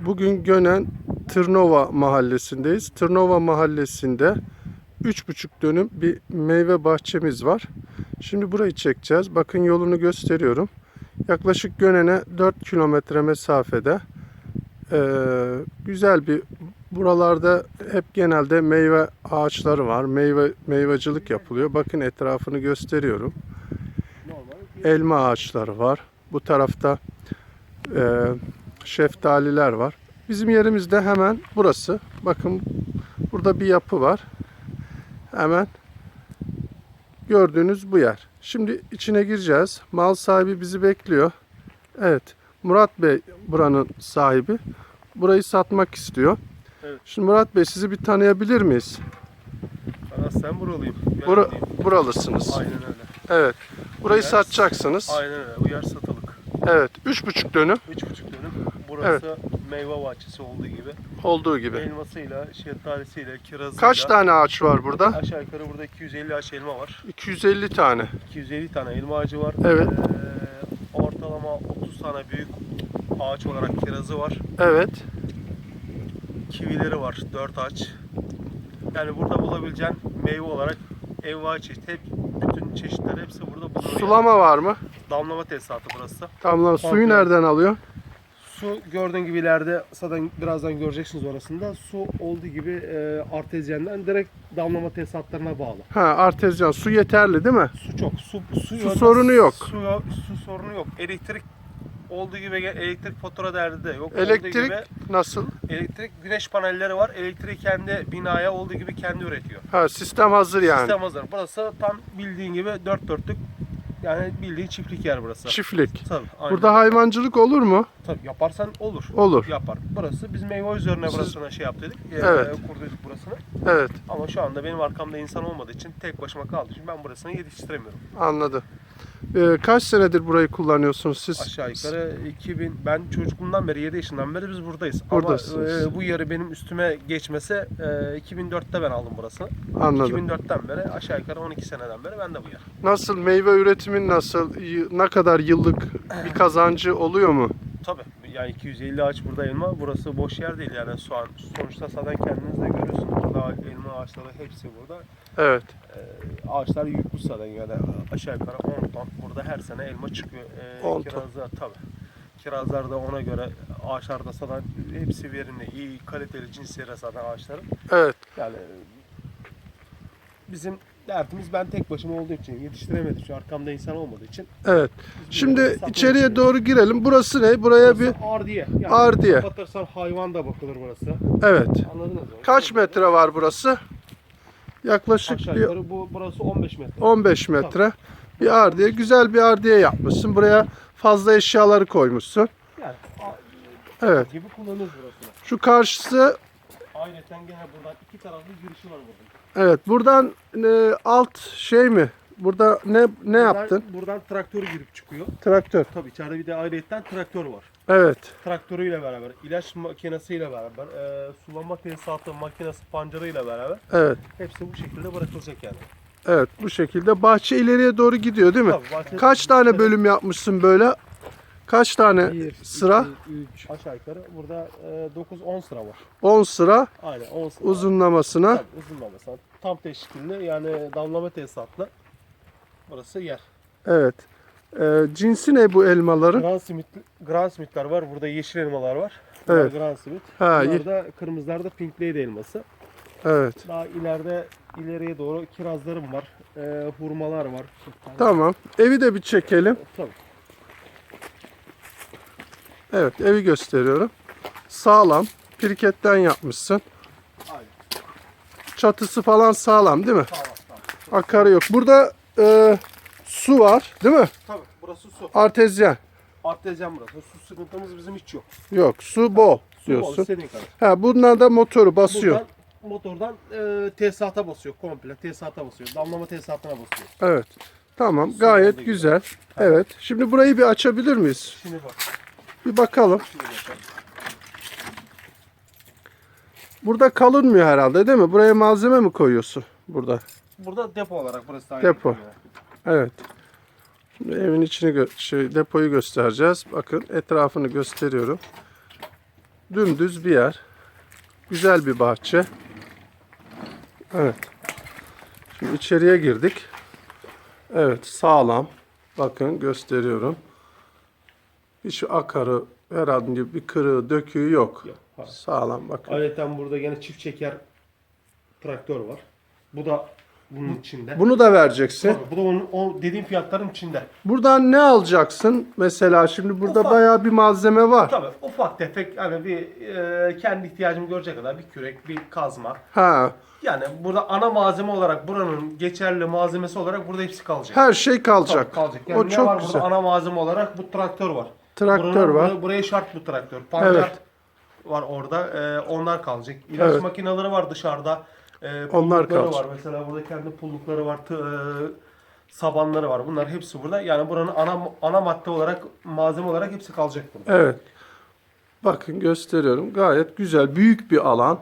Bugün Gönen Tırnova mahallesindeyiz. Tırnova mahallesinde 3,5 dönüm bir meyve bahçemiz var. Şimdi burayı çekeceğiz. Bakın yolunu gösteriyorum. Yaklaşık Gönen'e 4 kilometre mesafede. Ee, güzel bir buralarda hep genelde meyve ağaçları var. Meyve meyvacılık yapılıyor. Bakın etrafını gösteriyorum. Elma ağaçları var. Bu tarafta e, şeftaliler var. Bizim yerimiz de hemen burası. Bakın burada bir yapı var. Hemen gördüğünüz bu yer. Şimdi içine gireceğiz. Mal sahibi bizi bekliyor. Evet. Murat Bey buranın sahibi. Burayı satmak istiyor. Evet. Şimdi Murat Bey sizi bir tanıyabilir miyiz? Ben sen buralıyım. Bura, buralısınız. Aynen öyle. Evet. Burayı Yer- satacaksınız. Aynen öyle. Bu yer satılık. Evet. Üç buçuk dönüm 3,5 dönüm. Burası meyve bahçesi olduğu gibi. olduğu gibi. Elmasıyla, şeftalisiyle, kirazıyla. Kaç tane ağaç var burada? Aşağı yukarı burada 250 ağaç elma var. 250 tane. 250 tane elma ağacı var. Evet. Ee, ortalama 30 tane büyük ağaç olarak kirazı var. Evet. Kivileri var 4 ağaç. Yani burada bulabileceğin meyve olarak envai çeşit. Hep, bütün çeşitler hepsi burada bulunuyor. Sulama var mı? Damlama tesisatı burası. Tamam. Suyu nereden alıyor? Su gördüğün gibi ileride zaten birazdan göreceksiniz orasında. Su olduğu gibi e, artezyenden direkt damlama tesisatlarına bağlı. Ha, artezyan. Su yeterli değil mi? Su çok. Su, su, Su sorunu yok. Su, su sorunu yok. Elektrik olduğu gibi elektrik fatura derdi de yok. Olduğu Elektrik gibi nasıl? elektrik güneş panelleri var. Elektriği kendi binaya olduğu gibi kendi üretiyor. Ha, sistem hazır yani. Sistem hazır. Burası tam bildiğin gibi dört dörtlük yani bildiğin çiftlik yer burası. Çiftlik. Tabii, aynen. Burada hayvancılık olur mu? Tabii yaparsan olur. Olur. Yapar. Burası biz meyve üzerine Siz- burasına şey yaptık. Evet. kurduk burasını. Evet. Ama şu anda benim arkamda insan olmadığı için tek başıma kaldığı için ben burasını yetiştiremiyorum. Anladım. Ee, kaç senedir burayı kullanıyorsunuz siz? Aşağı yukarı 2000 ben çocukluğumdan beri 7 yaşından beri biz buradayız. Buradasınız. Ama e, bu yarı benim üstüme geçmesi e, 2004'te ben aldım burasını. Anladım. 2004'ten beri aşağı yukarı 12 seneden beri ben de bu yer. Nasıl meyve üretimin nasıl? Ne kadar yıllık bir kazancı oluyor mu? Tabii yani 250 ağaç burada elma. Burası boş yer değil yani soğan. Sonuçta zaten kendiniz de görüyorsunuz. Burada elma ağaçları hepsi burada. Evet. Ee, ağaçlar yüklü zaten yani aşağı yukarı 10 ton. Burada her sene elma çıkıyor. Ee, 10 ton. kirazlar tabii. Kirazlar da ona göre ağaçlarda zaten hepsi verimli, iyi kaliteli cinslere zaten ağaçların. Evet. Yani bizim derdimiz ben tek başıma olduğu için yetiştiremedim. Şu arkamda insan olmadığı için. Evet. biz Şimdi içeriye istiyoruz. doğru girelim. Burası ne? Buraya bir Burası ardiye. Yani ardiye. Kapatırsan hayvan da bakılır burası. Evet. Anladınız mı? Kaç metre var burası? Yaklaşık Aşağı bir yukarı bu burası 15 metre. 15 metre. Bir ardiye. Güzel bir ardiye yapmışsın. Buraya fazla eşyaları koymuşsun. Yani Evet. gibi kullanırız burasını. Şu karşısı Ayrıca gene buradan iki taraflı girişi var burada. Evet. Buradan e, alt şey mi? Burada ne ne yaptın? Buradan, buradan traktör girip çıkıyor. Traktör. Tabii içeride bir de ayrıyetten traktör var. Evet. Traktörüyle beraber, ilaç makinesiyle beraber, e, sulama tesisatı makinesi pancarıyla beraber Evet. hepsi bu şekilde bırakılacak yani. Evet. Bu şekilde bahçe ileriye doğru gidiyor değil mi? Tabii bahçe- Kaç tane bölüm yapmışsın böyle? Kaç tane Bir, sıra? 3 aşağı yukarı burada e, 9-10 sıra var. 10 sıra Aynen 10 sıra. uzunlamasına. Tabii uzunlaması. Tam teşkilli yani damlama tesisatlı. Burası yer. Evet. Ee, cinsi ne bu elmaların? Grand Smith, Grand Smith'ler var. Burada yeşil elmalar var. Bunlar Evet. Grand Smith. Ha, Bunlar ye- da kırmızılar da Pink Lady elması. evet. Daha ileride ileriye doğru kirazlarım var. E, hurmalar var. Tamam. Evi de bir çekelim. Tabii. Evet, evi gösteriyorum. Sağlam. Pirketten yapmışsın. Aynen. Çatısı falan sağlam değil mi? Tamam tamam. Akarı yok. Burada e, su var değil mi? Tabii burası su. Artezyen. Artezyen burası. Su sıkıntımız bizim hiç yok. Yok. Su bol Su bol diyorsun. istediğin kadar. Ha, bunlar da motoru basıyor. Buradan motordan e, tesisata basıyor komple. Tesisata basıyor. Damlama tesisatına basıyor. Evet. Tamam. Su Gayet oldu güzel. Evet. Şimdi burayı bir açabilir miyiz? Şimdi bak. Bir bakalım. Burada kalınmıyor herhalde değil mi? Buraya malzeme mi koyuyorsun? Burada. Burada depo olarak burası da Depo. Yani. Evet. Şimdi evin içini şey, depoyu göstereceğiz. Bakın etrafını gösteriyorum. Dümdüz bir yer. Güzel bir bahçe. Evet. Şimdi içeriye girdik. Evet sağlam. Bakın gösteriyorum. Hiç akarı herhangi bir kırığı döküğü yok. Yok, hayır. Sağlam bakın. Ayrıca burada gene çift çeker traktör var. Bu da bunun içinde. Bunu da vereceksin. Tabii, bu da onun o dediğim fiyatların içinde. Buradan ne alacaksın? Mesela şimdi burada Ufak. bayağı bir malzeme var. Tabii ufak tefek hani bir e, kendi ihtiyacımı görecek kadar bir kürek, bir kazma. Ha, Yani burada ana malzeme olarak buranın geçerli malzemesi olarak burada hepsi kalacak. her şey kalacak. Tabii, kalacak. Yani o ne çok var güzel. burada ana malzeme olarak bu traktör var. Traktör Buranın- var. Buraya, şart bu traktör. Pancart Evet. var orada. e, onlar kalacak. İlaç Evet. makineleri var dışarıda. E, Onlar pullukları kalacak. var. Mesela burada kendi pullukları var. tı- e, sabanları var. Bunlar hepsi burada. Yani buranın ana ana madde olarak malzeme olarak hepsi kalacak burada. Evet. Bakın gösteriyorum. Gayet güzel. Büyük bir alan.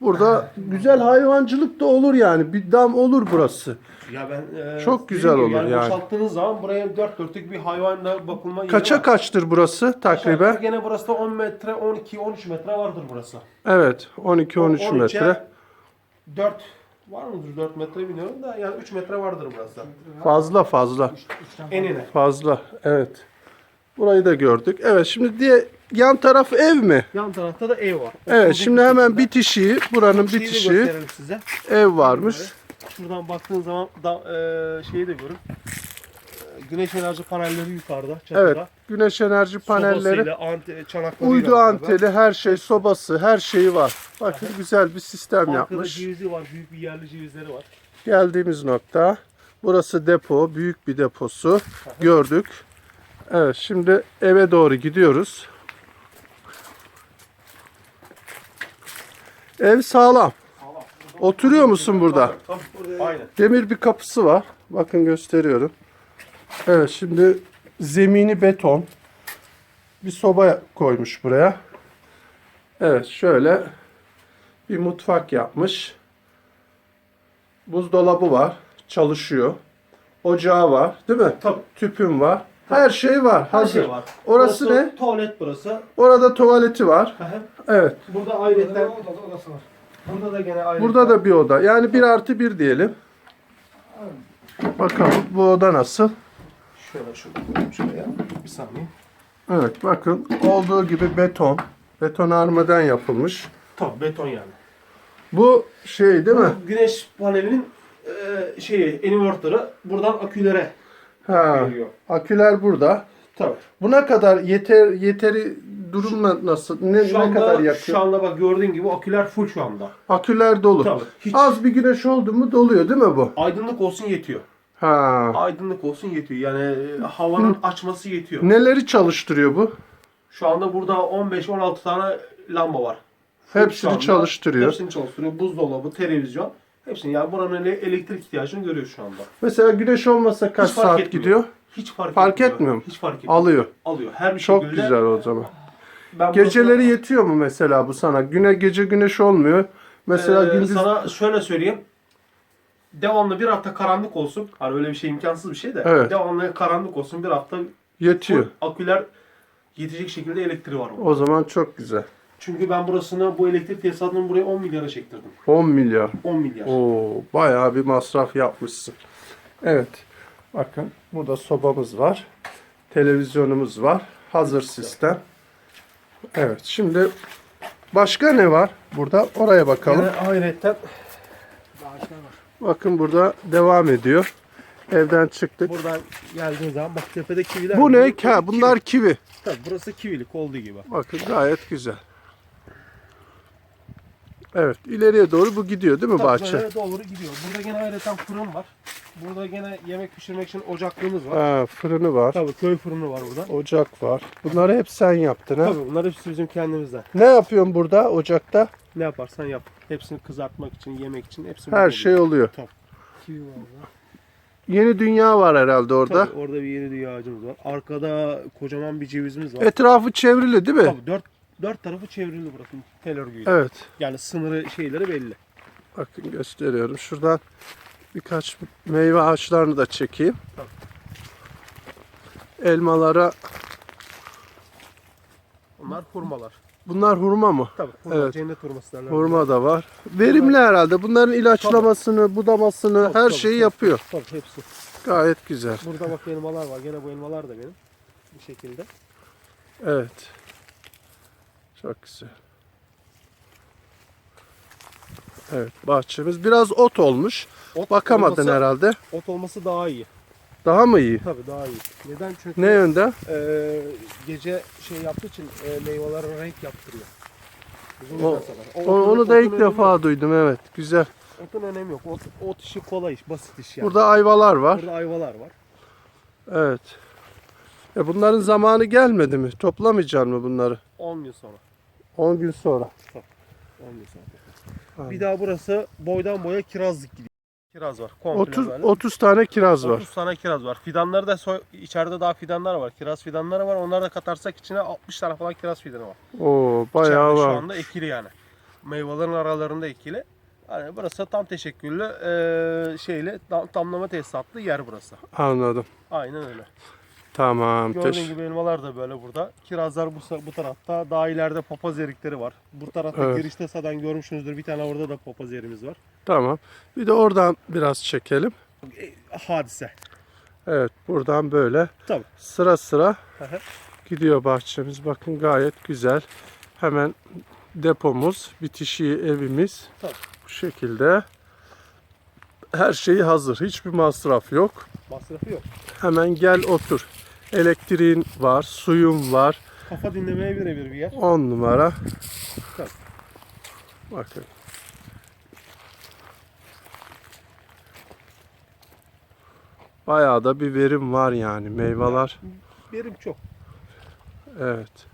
Burada güzel hayvancılık da olur yani. Bir dam olur burası. Ya ben e, Çok güzel dediğim gibi olur yani. Boşalttığınız zaman buraya dört dörtlük bir hayvanla bakılma yeri Kaça var. kaçtır burası Aşağı takriben? Gene burası da 10 metre, 12, 13 metre vardır burası. Evet. 12-13 13'e metre. 4 var mıdır 4 metre bilmiyorum da yani 3 metre vardır burası. Fazla fazla. Enine. Fazla. Evet. Burayı da gördük. Evet şimdi diye yan taraf ev mi? Yan tarafta da ev var. Evet Otulduk şimdi hemen bitişiği, buranın Şeyi de bitişiği gösterelim size. ev varmış. Şuradan baktığın zaman da, e, şeyi de görün. E, Güneş enerji panelleri yukarıda, çatıda. Evet. Güneş enerji panelleri, Sobasıyla, ante, çanaklarıyla uydu beraber. anteni, her şey, sobası, her şeyi var. Bakın güzel bir sistem Arkada yapmış. cevizi var, büyük bir yerli cevizleri var. Geldiğimiz nokta. Burası depo, büyük bir deposu. Gördük. Evet, şimdi eve doğru gidiyoruz. Ev sağlam. Oturuyor musun burada? Aynen. Demir bir kapısı var. Bakın gösteriyorum. Evet, şimdi zemini beton. Bir soba koymuş buraya. Evet, şöyle bir mutfak yapmış. Buzdolabı var. Çalışıyor. Ocağı var. Değil mi? Tabii. Tüpüm var. Her şey var. Her Hazır. şey var. Orası Burası ne? Tuvalet burası. Orada tuvaleti var. Evet. Burada ayrıca odası var. Burada da gene ayrıca. Burada da bir oda. Yani bir artı bir diyelim. Bakalım bu oda nasıl? şöyle koyayım şuraya. Bir saniye. Evet bakın olduğu gibi beton. Betonarmeden yapılmış. Tabii beton yani. Bu şey değil mi? Bu güneş panelinin e, şeyi inverter'ı buradan akülere Ha. geliyor. Aküler burada. Tabii. Buna kadar yeter yeteri durum na- nasıl? Ne, Şu ne anda, kadar yakıyor? şu anda bak gördüğün gibi aküler full şu anda. Aküler dolu. Tabii. Hiç Az bir güneş oldu mu doluyor değil mi bu? aydınlık olsun yetiyor. Ha. Aydınlık olsun yetiyor. Yani e, havanın açması yetiyor. Neleri çalıştırıyor bu? Şu anda burada 15-16 tane lamba var. Hepsini anda. çalıştırıyor. Hepsini çalıştırıyor. Buzdolabı, televizyon. Hepsini yani buranın ele- elektrik ihtiyacını görüyor şu anda. Mesela güneş olmasa kaç Hiç fark saat etmiyor. gidiyor? Hiç fark, Fark etmiyor. mu? Hiç fark etmiyor. Alıyor. Alıyor. Her bir Çok şekilde. güzel o zaman. Ben Geceleri yetiyor mu mesela bu sana? Güne gece güneş olmuyor. Mesela Ee, gündüz Sana şöyle söyleyeyim. Devamlı bir hafta karanlık olsun. Hani öyle bir şey imkansız bir şey de. Evet. Devamlı karanlık olsun bir hafta yetiyor. aküler yetecek şekilde elektriği var. onun. O zaman çok güzel. Çünkü ben burasını bu elektrik tesisatını buraya 10 milyara çektirdim. 10 milyar. 10 milyar. Oo, bayağı bir masraf yapmışsın. Evet. Bakın burada sobamız var. Televizyonumuz var. Hazır sistem. Evet. Şimdi başka ne var burada? Oraya bakalım. Yine ayrıca Bakın burada devam ediyor. Evden çıktık. buradan geldiğin zaman bak tepede kiviler. Bu ne? Ha, bunlar kivi. Tabii burası kivilik olduğu gibi. Bakın gayet güzel. Evet, ileriye doğru bu gidiyor değil mi Tabii bahçe? böyle doğru gidiyor. Burada gene ayrıca fırın var. Burada gene yemek pişirmek için ocaklığımız var. Ha, fırını var, Tabii köy fırını var burada. ocak var. Bunları hep sen yaptın ha? Tabii bunlar hepsi bizim kendimizden. Ne yapıyorsun burada ocakta? Ne yaparsan yap. Hepsini kızartmak için, yemek için hepsi Her şey oluyor. Kivi var burada. Yeni dünya var herhalde orada. Tabii orada bir yeni dünya ağacımız var. Arkada kocaman bir cevizimiz var. Etrafı çevrili değil mi? Tabii dört, dört tarafı çevrili burası. Tel örgüyle. Evet. Yani sınırı şeyleri belli. Bakın gösteriyorum. Şuradan birkaç meyve ağaçlarını da çekeyim. Elmalara Bunlar hurmalar. Bunlar hurma mı? Tabii hurma, Evet. cennet hurması derler. Hurma da var. Verimli herhalde. Bunların ilaçlamasını, budamasını Tabii, her tabii, şeyi tabii. yapıyor. Tabii hepsi. Gayet güzel. Burada bak elmalar var. Gene bu elmalar da benim. Bu şekilde. Evet. Çok güzel. Evet bahçemiz biraz ot olmuş. Ot Bakamadın olması, herhalde. Ot olması daha iyi. Daha mı iyi? Tabii daha iyi. Neden? Çünkü Ne yönde? e, gece şey yaptığı için e, meyvelere renk yaptırıyor. Uzun O-. O- otun- onu da ilk defa duydum evet. Güzel. Yok. Otun önemi yok. Ot, ot işi kolay iş, basit iş yani. Burada ayvalar var. Burada ayvalar var. Evet. E bunların zamanı gelmedi mi? Toplamayacaksın mı bunları? 10 gün sonra. 10 gün sonra. 10 gün sonra. Bir daha burası boydan boya kirazlık gidiyor. Kiraz var. Komple 30 böyle. 30 tane kiraz var. 30 tane kiraz var. Fidanları da soy, içeride daha fidanlar var. Kiraz fidanları var. Onları da katarsak içine 60 tane falan kiraz fidanı var. Oo bayağı İçeride var. Şu anda ekili yani. Meyvelerin aralarında ekili. Yani burası tam teşekküllü eee şeyle tam, tamlama tesisatlı yer burası. Anladım. Aynen öyle. Tamam. Gördüğün gibi elmalar da böyle burada. Kirazlar bu, bu tarafta. Daha ileride papaz erikleri var. Bu tarafta Evet. girişte sadan görmüşsünüzdür. Bir tane orada da papaz erimiz var. Tamam. Bir de oradan biraz çekelim. E, hadise. Evet buradan böyle Tabii. sıra sıra gidiyor bahçemiz. Bakın gayet güzel. Hemen depomuz, bitişiği evimiz. Tabii. Bu şekilde. Her şeyi hazır. Hiçbir masraf yok. Masrafı yok. Hemen gel otur. Elektriğin var, suyun var. Kafa dinlemeye birebir bir yer. 10 numara. Tabii. Bakın. Bayağı da bir verim var yani meyveler. Verim çok. Evet.